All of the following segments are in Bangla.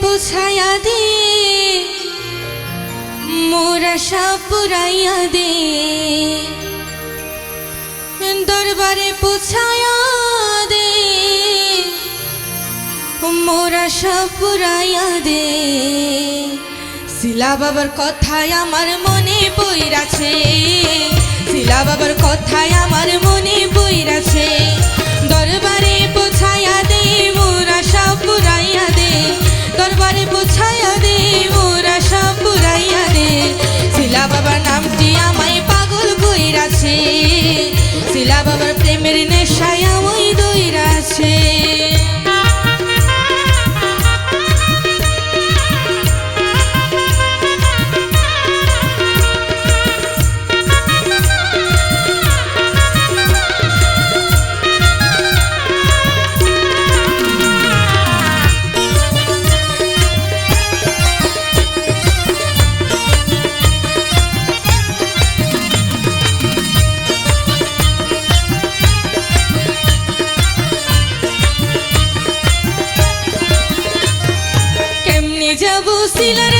পুছায়া দে, মোরা সব পুরাইয়া দে। দরবারে পুছায়া দে, মোরা সব পুরাইয়া দে। শিলা বাবার কথায় আমার মনে বইরাছে শিলা বাবার কথায় আমার মনে বইরাছে কইরাছে শিলা বাবার প্রেমের নেশায় আমায় I will see you later.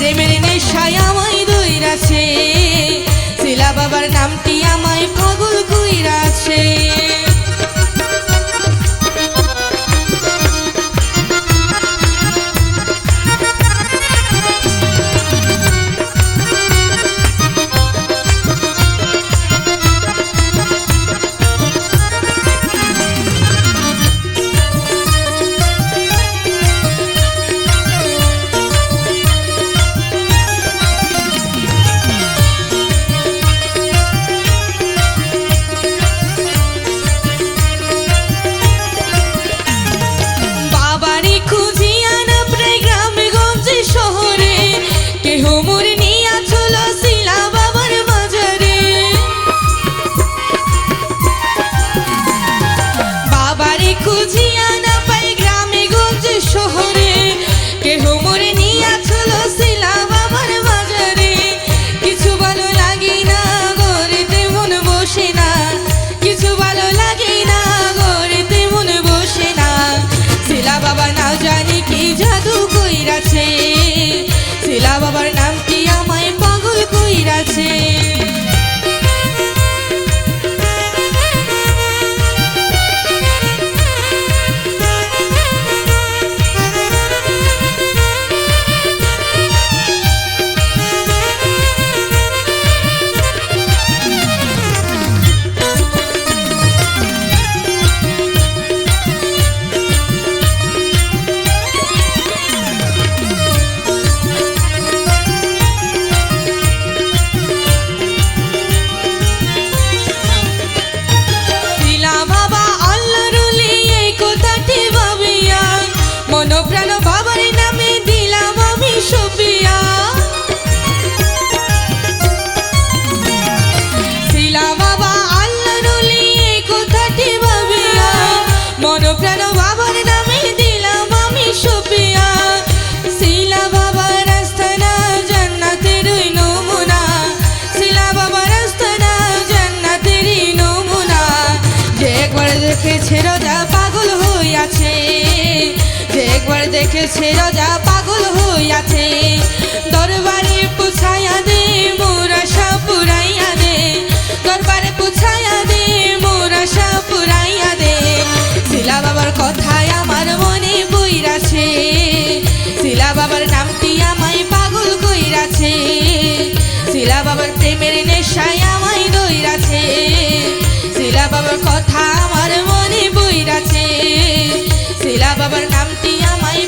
প্রেমের নেশায় আমায় বাবার নামটি আমায় পাগল কইরাছে। বাবার নামে একবার দেখেছে রাজা পাগল হইয়াছে। দরবারে পুছাইয়া দে, মোরা সব পুরাইয়া দে। দরবারে পুছাইয়া দে, মোরা সব পুরাইয়া দে। শিলা বাবার কথায় আমার মনে বইরাছে। শিলা বাবার নামটি আমায় পাগল কইরাছে। শিলা বাবার প্রেমের নেশায় আমায় দইরাছে। শিলা বাবার কথা আমার মনে বইরাছে। বাবার নামটি আমায়